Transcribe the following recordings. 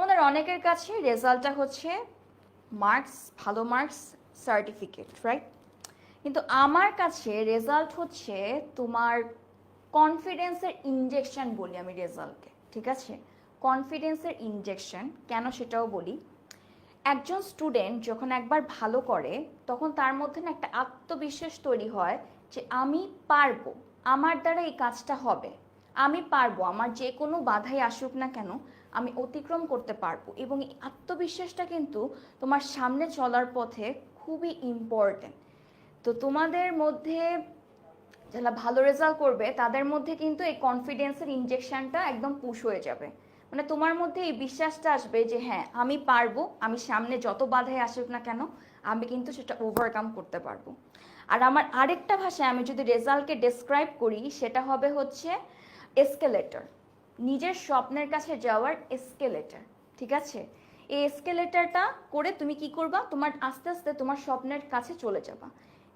তোমাদের অনেকের কাছে রেজাল্টটা হচ্ছে মার্কস ভালো মার্কস সার্টিফিকেট রাইট কিন্তু আমার কাছে রেজাল্ট হচ্ছে তোমার কনফিডেন্সের ইনজেকশন বলি আমি রেজাল্টকে, ঠিক আছে? কনফিডেন্সের ইনজেকশন কেন সেটাও বলি। একজন স্টুডেন্ট যখন একবার ভালো করে, তখন তার মধ্যে না একটা আত্মবিশ্বাস তৈরি হয় যে আমি পারব, আমার দ্বারা এই কাজটা হবে। আমি পারব, আমার যে কোনো বাধাই আসুক না কেন আমি অতিক্রম করতে পারব। এবং এই আত্মবিশ্বাসটা কিন্তু তোমার সামনে চলার পথে খুবই ইম্পর্ট্যান্ট তো তোমাদের মধ্যে যারা ভালো রেজাল্ট করবে, তাদের মধ্যে কিন্তু এই কনফিডেন্সের ইনজেকশনটা একদম পুশ হয়ে যাবে। মানে তোমার মধ্যে এই বিশ্বাসটা আসবে যে হ্যাঁ আমি পারব, আমি সামনে যত বাধায় আসুক না কেন, আমি কিন্তু সেটা ওভারকাম করতে পারব। আর আমার আরেকটা ভাষায় আমি যদি রেজাল্টকে ডেসক্রাইব করি, সেটা হবে হচ্ছে এসকেলেটর নিজের স্বপ্নের কাছে যাওয়ার এসকেলেটর ঠিক আছে? এই এসকেলেটরটা করে তুমি কি করবা? তোমার আস্তে আস্তে তোমার স্বপ্নের কাছে চলে যাবা।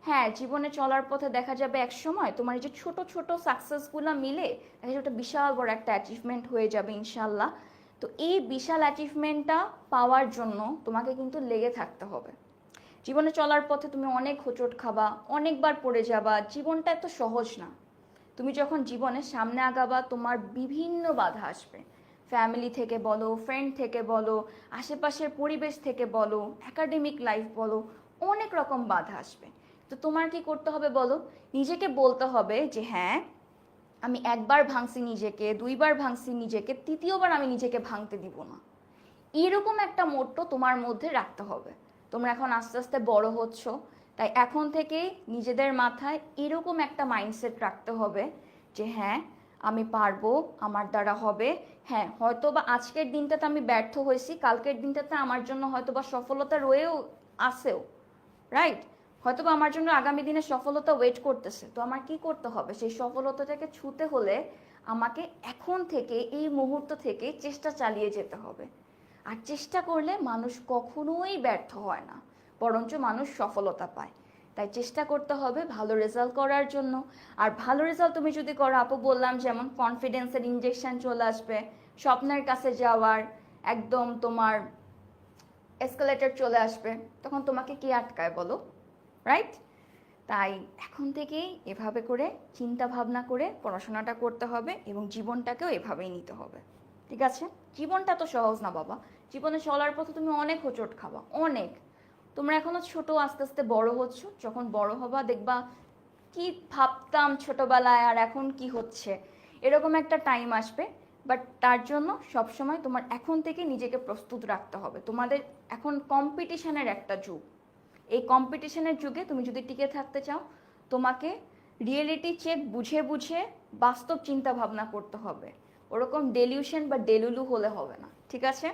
হ্যাঁ জীবনে চলার পথে দেখা যাবে এক সময় তোমার এই যে ছোট ছোট সাকসেসগুলো মিলে দেখা যাবে বিশাল বড় একটা অ্যাচিভমেন্ট হয়ে যাবে ইনশাল্লাহ তো এই বিশাল অ্যাচিভমেন্টটা পাওয়ার জন্য তোমাকে কিন্তু লেগে থাকতে হবে। জীবনে চলার পথে তুমি অনেক হোঁচট খাবা, অনেকবার পড়ে যাবা, জীবনটা এত সহজ না। তুমি যখন জীবনে সামনে আগাবা, তোমার বিভিন্ন বাধা আসবে। ফ্যামিলি থেকে বলো ফ্রেন্ড থেকে বলো, আশেপাশের পরিবেশ থেকে বলো একাডেমিক লাইফ বলো, অনেক রকম বাধা আসবে। তো তোমার কি করতে হবে বলো? নিজেকে বলতে হবে যে হ্যাঁ আমি একবার ভাঙছি নিজেকে, দুইবার ভাঙছি নিজেকে, তৃতীয়বার আমি নিজেকে ভাঙতে দিব না। এরকম একটা মোট্টো তোমার মধ্যে রাখতে হবে। তোমরা এখন আস্তে আস্তে বড় হচ্ছ। তাই এখন থেকে নিজেদের মাথায় এরকম একটা মাইন্ডসেট রাখতে হবে যে হ্যাঁ আমি পারব, আমার দ্বারা হবে। হ্যাঁ হয়তো বা আজকের দিনটাতে আমি ব্যর্থ হয়েছি, কালকের দিনটাতে আমার জন্য হয়তো বা সফলতা রয়েও আসেও রাইট হয়তো বা আমার জন্য আগামী দিনে সফলতা ওয়েট করতেছে। তো আমার কি করতে হবে? সেই সফলতাটাকে ছুতে হলে আমাকে এখন থেকে, এই মুহূর্ত থেকে চেষ্টা চালিয়ে যেতে হবে। আর চেষ্টা করলে মানুষ কখনোই ব্যর্থ হয় না। বরঞ্চ মানুষ সফলতা পায়। তাই চেষ্টা করতে হবে ভালো রেজাল্ট করার জন্য। আর ভালো রেজাল্ট তুমি যদি করো, আপু বললাম যেমন কনফিডেন্সের ইনজেকশন চলে আসবে, স্বপ্নের কাছে যাওয়ার একদম তোমার এসকালেটর চলে আসবে, তখন তোমাকে কি আটকায় বলো? রাইট তাই এখন থেকেই এভাবে করে চিন্তা ভাবনা করে পড়াশোনাটা করতে হবে এবং জীবনটাকেও এভাবেই নিতে হবে। ঠিক আছে? জীবনটা তো সহজ না বাবা। জীবনে চলার পথে তুমি অনেক হোঁচট খাবা, অনেক। তোমরা এখনও ছোট, আস্তে আস্তে বড় হচ্ছ। যখন বড় হবা, দেখবা কি ভাবতাম ছোটবেলায় আর এখন কি হচ্ছে। এরকম একটা টাইম আসবে বাট তার জন্য সবসময় তোমার এখন থেকে নিজেকে প্রস্তুত রাখতে হবে। তোমাদের এখন কম্পিটিশনের একটা যুগ। এই কম্পিটিশনের যুগে তুমি যদি টিকে থাকতে চাও, তোমাকে রিয়েলিটি চেক বুঝে বুঝে বাস্তব চিন্তা ভাবনা করতে হবে। ওরকম ডেলিউশন বা ডেলুলু হলে হবে না, ঠিক আছে?